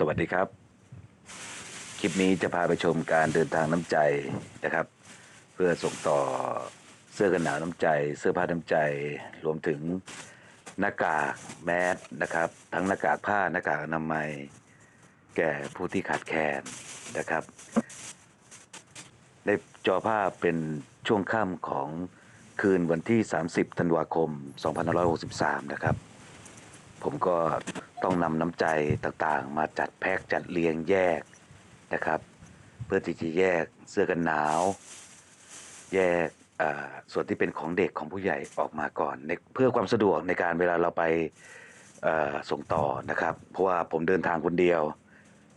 สวัสดีครับ คลิปนี้จะพาไปชมการเดินทางน้ำใจนะครับ เพื่อส่งต่อเสื้อกันหนาวน้ำใจ เสื้อผ้าน้ำใจ รวมถึงหน้ากากแมสนะครับ ทั้งหน้ากากผ้าหน้ากากอนามัย แก่ผู้ที่ขาดแคลนนะครับ ในจอภาพเป็นช่วงค่ำของคืนวันที่ 30 ธันวาคม 2563 นะครับ ผมก็ ต้องนำน้ำใจต่างๆ มาจัดแพ็กจัดเรียงแยกนะครับ เพื่อที่จะแยกเสื้อกันหนาว แยกส่วนที่เป็นของเด็กของผู้ใหญ่ออกมาก่อนนเพื่อความสะดวกในการเวลาเราไปส่งต่อนะครับ เพราะว่าผมเดินทางคนเดียว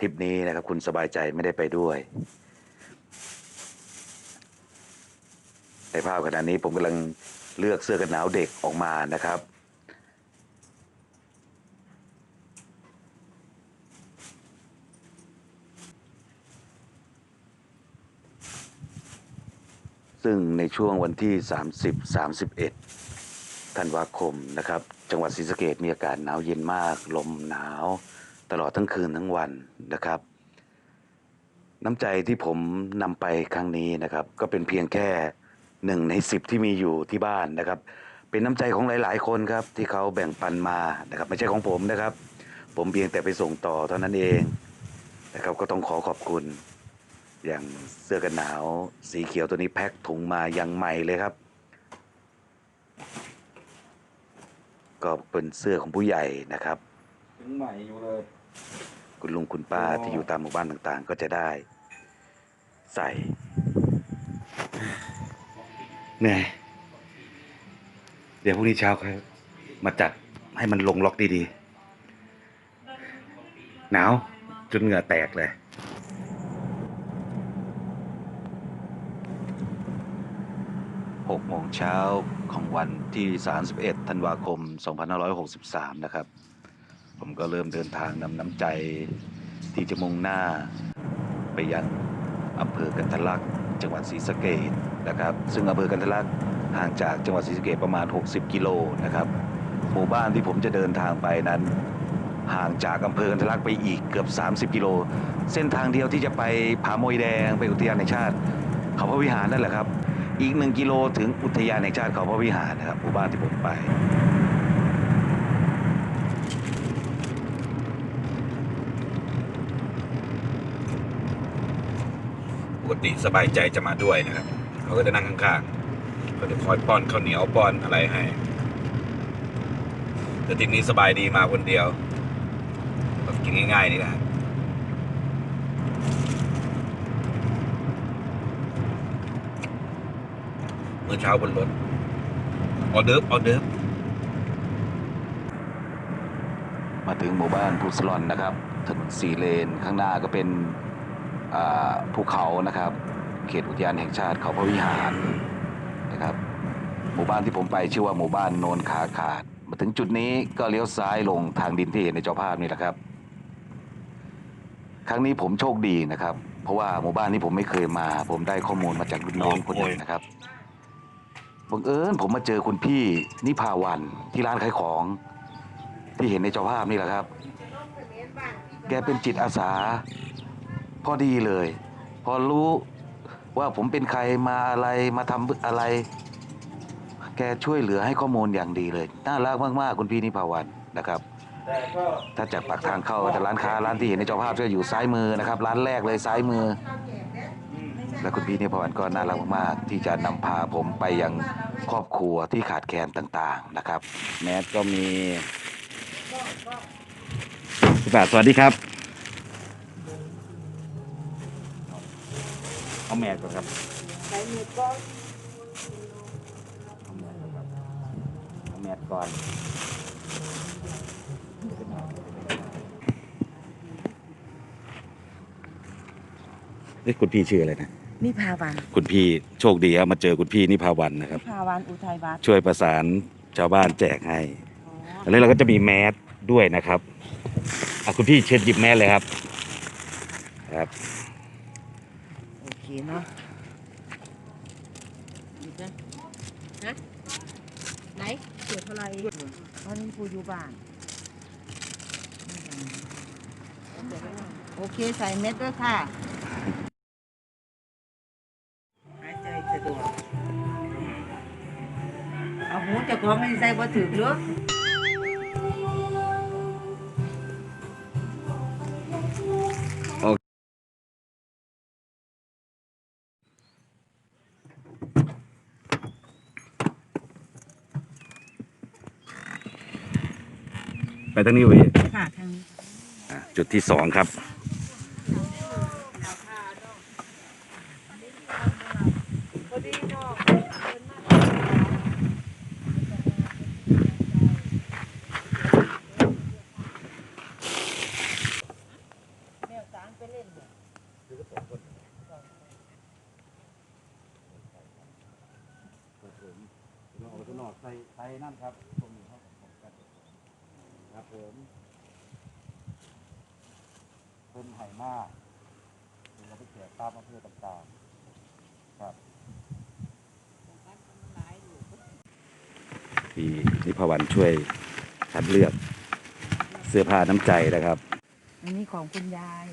ทริปนี้นะครับคุณสบายใจไม่ได้ไปด้วยในภาพขณะนี้ผมกำลังเลือกเสื้อกันหนาวเด็กออกมานะครับ ซึ่งในช่วงวันที่ 30 31ธันวาคมนะครับ จังหวัดศรีสะเกดมีอากาศหนาวเย็นมาก ลมหนาว ตลอดทั้งคืนทั้งวันนะครับ น้ำใจที่ผมนำไปครั้งนี้นะครับ ก็เป็นเพียงแค่หนึ่งในสิบที่มีอยู่ที่บ้านนะครับ เป็นน้ำใจของหลาย ๆ คนครับ ที่เขาแบ่งปันมานะครับ ไม่ใช่ของผมนะครับ ผมเพียงแต่ไปส่งต่อเท่านั้นเองนะครับ ก็ต้องขอขอบคุณ อย่างเสื้อกันหนาวสีเขียวตัวนี้แพ็คถุงมายังใหม่เลยครับ ก็เป็นเสื้อของผู้ใหญ่นะครับถึงใหม่อยู่เลย คุณลุงคุณป้าอ๋อที่อยู่ตามหมู่บ้านต่างๆ ก็จะได้ ใส่เหนื่อยเดี๋ยวพรุ่งนี้เช้าค่อยมาจัดให้มันลงล็อกดีๆ หนาว จนเหงื่อแตกเลย 6 โมงเช้าของวันที่ 31 ธันวาคม 2563 นะครับ ผมก็เริ่มเดินทางนำน้ำใจที่จะมุ่งหน้า ไปยังอำเภอกันทะลักจังหวัดศรีสะเกดนะครับ ซึ่งอำเภอกันทะลักห่างจากจังหวัดศรีสะเกดประมาณ 60 กิโลนะครับ หมู่บ้านที่ผมจะเดินทางไปนั้น ห่างจากอำเภอกันทะลักไปอีกเกือบ 30 กิโล เส้นทางเดียวที่จะไปผาโมยแดงไปอุทยานแห่งชาติเขาพระวิหารนั่นแหละครับ อีกหนึ่งกิโลถึงอุทยานแห่งชาติเขาพระวิหารนะครับหมู่บ้านที่ผมไป ปกติสบายใจจะมาด้วยนะครับ เขาก็จะนั่งข้างๆเขาจะคอยป้อนข้าวเหนียวป้อนอะไรให้ แต่ทีนี้สบายดีมาคนเดียวกินง่ายๆนี่นะ เมื่อเช้าบนรถออเดิร์ฟออเดิร์ฟมาถึงหมู่บ้านภูสลอนนะครับ ถนนสี่เลนข้างหน้าก็เป็นภูเขานะครับ เขตอุทยานแห่งชาติเขาพระวิหารนะครับ หมู่บ้านที่ผมไปชื่อว่าหมู่บ้านโนนขาขาด มาถึงจุดนี้ก็เลี้ยวซ้ายลงทางดินที่เห็นในจอภาพนี่แหละครับ ครั้งนี้ผมโชคดีนะครับ เพราะว่าหมู่บ้านนี้ผมไม่เคยมา ผมได้ข้อมูลมาจากรุ่นน้องคนหนึ่งนะครับ บังเอิญผมมาเจอคุณพี่นิพาวันที่ร้านขายของ ที่เห็นในจอภาพนี่แหละครับ แกเป็นจิตอาสา พอดีเลย พอรู้ว่าผมเป็นใครมาอะไรมาทำอะไร แกช่วยเหลือให้ข้อมูลอย่างดีเลย น่ารักมากๆ คุณพี่นิพาวันนะครับ ถ้าจากปากทางเข้าจากร้านค้าร้านที่เห็นในจอภาพก็อยู่ซ้ายมือนะครับ ร้านแรกเลยซ้ายมือ และคุณพี่นิพาวันก็น่ารักมากๆที่จะนำพาผมไปยังครอบครัวที่ขาดแคลนต่างๆนะครับ แมสก็มีพี่ป่าสวัสดีครับ เอาแมสก่อนครับใช้มือก้อนเอาแมสก่อนเอ้ยคุณพี่ชื่ออะไรนะ นิพาวันคุณพี่โชคดีครับมาเจอคุณพี่นิพาวันนะครับ นิพาวันอุทัยวัฒน์ช่วยประสานชาวบ้านแจกให้อ๋อแล้วเราก็จะมีแมสด้วยนะครับอะคุณพี่เชิญหยิบแมสเลยครับครับ โอเคเนาะหยิบนะฮะไหนเกิดอะไรเพราะนี่กูอยู่บ้านโอเคโอเคใส่เม็ดด้วยค่ะ ของให้ใส่บ่ถึกหรือไปทางนี้เว้ยค่ะทางนี้ อะจุดที่สองครับ ใส่ใส่นั่นครับตรงนี้ครับครับผมเป็น ไหมากเราไปแจกตามอำเภอต่างๆ ครับพี่นิพวันช่วยคัดเลือกเสื้อผ้าน้ำใจนะครับ อันนี้ของคุณยาย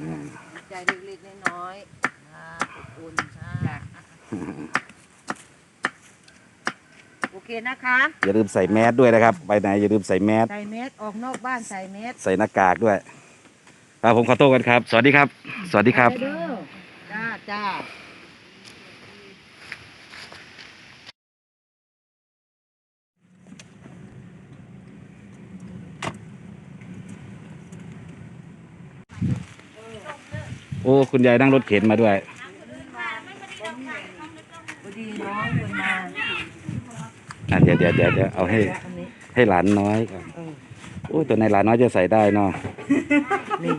อืมใจเล็กๆน้อยๆค่ะขอบคุณค่ะโอเคนะคะ อย่าลืมใส่แมสด้วยนะครับ ไปไหนอย่าลืมใส่แมส ใส่เม็ดออกนอกบ้านใส่เม็ดใส่หน้ากากด้วย ครับผมขอโทษกันครับ สวัสดีครับ สวัสดีครับไปเด้อจ้าจ้าโอ้คุณยายนั่งรถเข็นมาด้วย พอดีน้องคุณมาอะเดี๋ยวเดี๋ยวเดี๋ยวเดี๋ยวเอาให้ อันนี้ให้หลานน้อยก่อนเออโอ้ตัวในหลานน้อยจะใส่ได้เนาะ นี่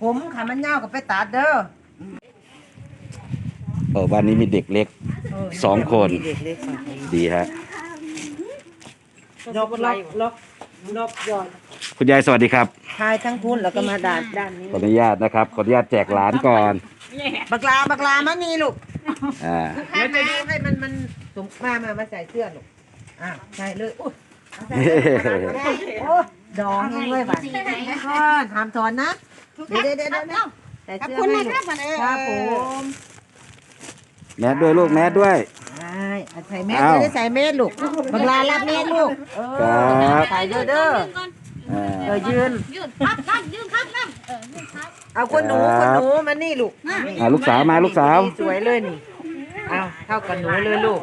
ผมขามันยาวกับไปตัดเด้อเออบ้านนี้มีเด็กเล็กเสองคนมีเด็กเล็กสองคนดีฮะล็อกล็อกล็อกล็อกยอดคุณยายสวัสดีครับทายทั้งคุณแล้วก็มาด่านด้านนี้ขออนุญาตนะครับขออนุญาตแจกหลานก่อนบักลาบักลามานี่ลูกอ่าเดี๋ยวจะดูให้มันมันสมมามามาใส่เสื้อลูกอะใส่เลยอุ้ยเอาใส่เลยโอ้ย ดองเองเลยบ่ะก้อนทำถอนนะเดี๋ยวเดี๋ยวเดี๋ยวเดี๋ยวใส่เสื้อให้ลูกครับผมแมสด้วยลูกแมสด้วย ใช่เอาใส่เม็ดอ้าวจะได้ใส่เม็ดลูกบักลารับเม็ดลูกเออครับใส่เด้อเด้ออ่า เออยืน ยืดครับครับยืดครับครับเออยืดครับเอาคนหนูคครันบหนูมานี่ลูกอ่าลูกสาวมาลูกสาว สวยเลยนี่เอาเท่ากับหนูเลยลูก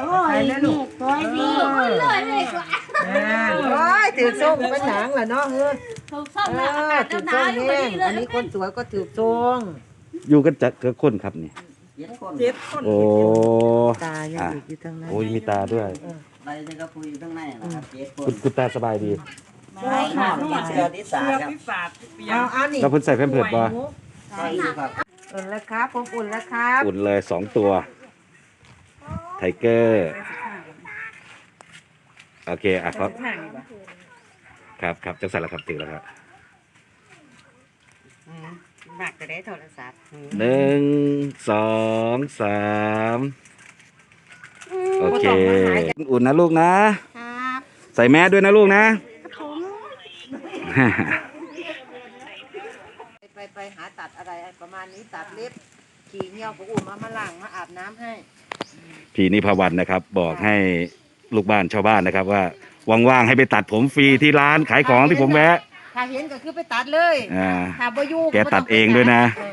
โอ้ยนี่สวยดีเลยเลยสวยอ่าโอ้ยถือส้มไปหนังเหรอเนาะเฮ้ยถูกส้มเอแล้วอาอกาศถือหส้มวอยู่แห้พองดีเลอัยนนี้คนสวยก็ถือส้มอยู่กันจะเกือคนครับนี่เจ็บคนโอ้ตายังอีกอยู่ทางนั้นโอ้ยมีตาด้วย ไปนี่ก็คุยอยู่ข้างในนะครับเจ็ดคคุนณคุณตาสบายดี ไม่ค่ะเสื้อที่สามครับเอาเอานี่แล้วเพิ่นใส่แพมเพิร์ดบ่ใช่ครับ อุ่นแล้วครับผมอุ่นแล้วครับอุ่นเลยสองตัว ไทเกอร์ โอเค อะครับครับครับจังสันแล้วครับถึงแล้วครับมากจะได้โทรศัพท์หนึ่งสองสามโอเคอุ่นนะลูกนะ ครับใส่แมสด้วยนะลูกนะ ไปไปหาตัดอะไรประมาณนี้ตัดเล็บขี่เงี้ยวก็อุ่นมามาล้างมาอาบน้ำให้ พี่นิพาวันนะครับ บอกให้ลูกบ้านชาวบ้านนะครับ ว่าว่างๆให้ไปตัดผมฟรีที่ร้านขายของที่ผมแวะ ถ้าเห็นก็คือไปตัดเลยอ่า ถ้าบ่อยู่แกตัดเองด้วยนะ เออ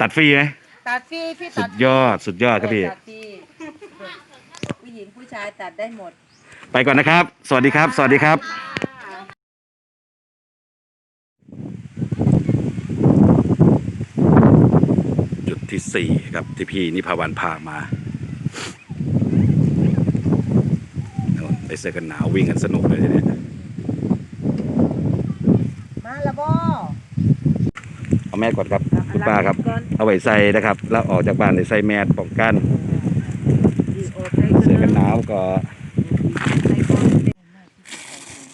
ตัดฟรีไหมตัดฟรีพี่สุตัดดยอดสุดยอดครับพี่ ตัดฟรีผู้หญิงผู้ชายตัดได้หมด ไปก่อนนะครับ สวัสดีครับ สวัสดีครับ ที่สี่ครับที่พี่นิพาวันพามาโน่นไปเสื้อกันหนาววิ่งกันสนุกเลยทีเนี้ยมาละบ่เอาแมสก่อนครับคุณป้าครับ เอาไว้ใส่นะครับ แล้วออกจากบ้านเลยใส่แมสป้องกันเสื้อกันหนาวก็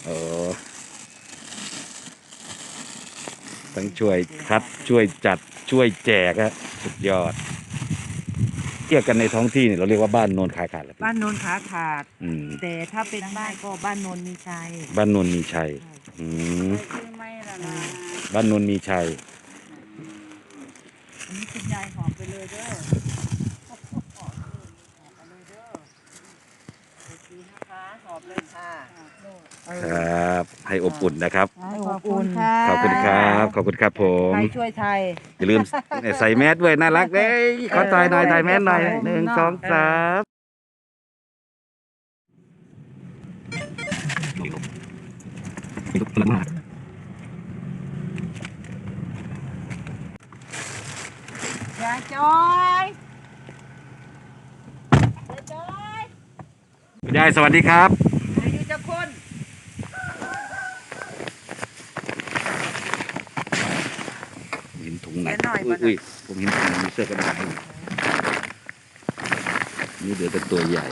โอ้ ทั้งช่วยคัดช่วยจัดช่วยแจกฮะสุดยอดเรียกกันในท้องที่เนี่ยเราเรียกว่าบ้านโนนคายขาดเหรอพี่บ้านโนนขาขาด อืมแต่ถ้าเป็นบ้านก็บ้านโนนมีชัยบ้านโนนมีชัยอืมชื่อไม่ละนะบ้านโนนมีชัย อันนี้คุณยายหอบไปเลยเด้อหอบไปเลยเด้อโอเคนะคะหอบเลยค่ะ ครับ ให้อบอุ่นนะครับ ให้อบอุ่นขอบคุณครับ ขอบคุณครับผม ไทยช่วยไทย อย่าลืมใส่แมสด้วยน่ารักเด้ยขอถ่ายหน่อยถ่ายแมสหน่อยหนึ่งสองสามยายจอยยายจอยคุณยายสวัสดีครับ อายุจะคน เห็นถุงไหน เดี๋ยวหน่ อยอุ้ก่ยอนนะอุ้ยผมเห็นถุงมีเสื้อกระดาษอยู่นี่เดือแต่ตัวใหญ่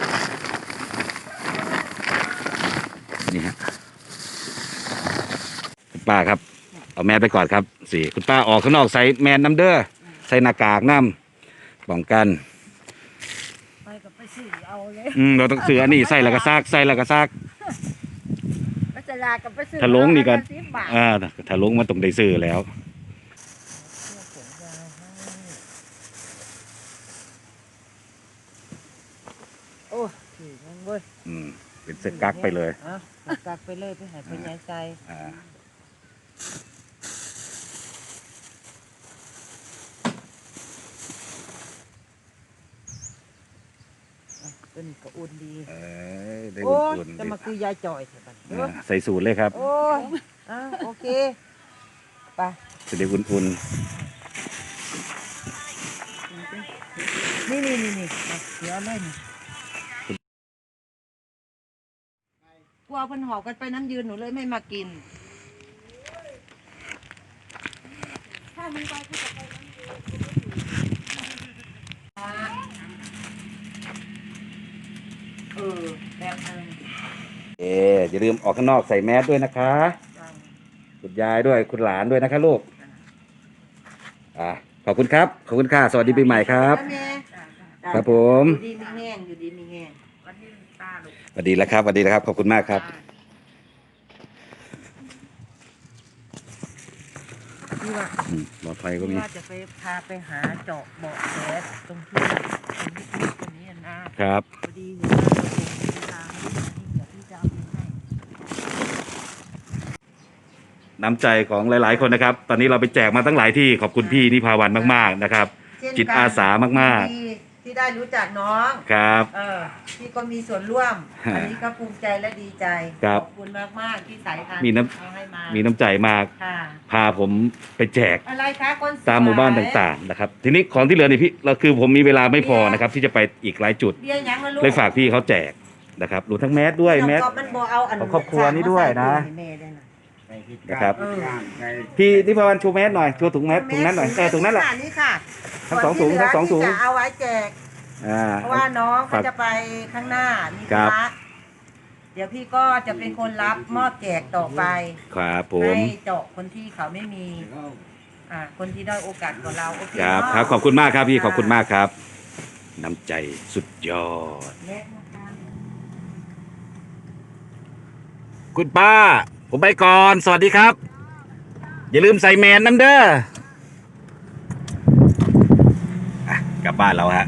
นี่ฮะคุณป้าครับ เอาแมสไปก่อนครับสี่คุณป้าออกข้างนอกใส่แมสน้ำเด้อใส่หน้ากากน้ำป้องกันไปกับไปสื่อเอาเลยอืมเราต้องเสืออันนี้ใส่แล้วก็ซากใส่แล้วก็ซากไปตลาดกับไปสื่อถ้าลงนี่ก็สิบบาทอ่าถ้าลงมาตรงได้ซื้อแล้ว โอ้ย ถือมันเว้ยอืม เป็นเสื้อกั๊กไปเลยเอากักไปเลยไปใหายไปยายใจอ่า อะตัวนี้ก็อุ่นดีเอ้ยได้โอ้ยอุ่นจะๆมาคือยายจอยใช่ปะอ่าใส่สูตรเลยครับ โอ้ยอะโอเคไปจะได้อุ่นนี่นี่นี่นี่เอาเดี๋ยวเอาเลยนี่ ลัวเพิ่นหอบกันไปน้ำยืนหนูเลยไม่มากิน ถ้ามันไปคืออแบบนึงๆเอ๊อย่าลืมออกข้างนอกใส่แมสด้วยนะคะคุณยายด้วยคุณหลานด้วยนะคะลูกอ่าขอบคุณครับ ขอบคุณค่ะ สวัสดีปีใหม่ครับ ครับผม อยู่ดีมีแห้งอยู่ดีมีแห้ง วันนี้ตาลูกสวัสดีแล้วครับสวัสดีแล้วครับ ขอบคุณมากครับ ที่ว่าอืมหลอดไฟก็ที่มี ว่าจะไปพาไปหาเจาะเบาะแสตรงที่ตรงที่ตรงนี้นะครับ พอดีเห็นว่าเราคงมีทางไม่ได้เดี๋ยวพี่จะเอาไปให้ น้ำใจของหลาย ๆ คนนะครับ ตอนนี้เราไปแจกมาตั้งหลายที่ขอบคุณพี่นิพาวันมาก ๆ นะครับเช่นนจิตอาสามากๆที่ที่ ได้รู้จักน้อง ครับ เออที่ก็มีส่วนร่วม ฮะอันนี้ก็ภูมิใจและดีใจ ครับ ขอบคุณมากมากๆที่สายทานมีน้เอาให้มามีน้ำใจมาก ค่ะ พาผมไปแจกอะไรคะคนสวยตามหมู่บ้านต่างๆนะครับ ทีนี้ของที่เหลือนี่พี่เราคือผมมีเวลาไม่พอนะครับ ที่จะไปอีกหลายจุด เบี้ยยังละลูกเลยฝากพี่เขาแจกนะครับรวมทั้งแมสด้วยแมส น้องก๊อฟมันบ่เอาอันเอาครอบครัวนี้ด้วยนะให้แม่ได้นะ นะครับ เออ พี่นิพาวันโชว์แมสหน่อยโชว์ถุงแมสถุงนั้นหน่อยเออถุงนั้นแหละนี่ค่ะทั้งสองถุงส่วนที่ทั้งสองถุง เหลืที่จะเอาไว้แจก อ่า เพราะว่าน้องครัเขาบจะไปข้างหน้ามีครัธุบระเดี๋ยวพี่ก็จะเป็นคนรับมอบแจกต่อไปครับผม ให้เจาะคนที่เขาไม่มีอ่าคนที่ได้อยโอกาสกว่าเราโอเคครับเนาะครับ ขอบคุณมากครับพี่ ขอบคุณมากครับ น้ำใจสุดยอดและนะคะ คุณป้า ผมไปก่อน สวัสดีครับ อย่าลืมใส่แมนน้ำเด้ออะกลับบ้านเราฮะ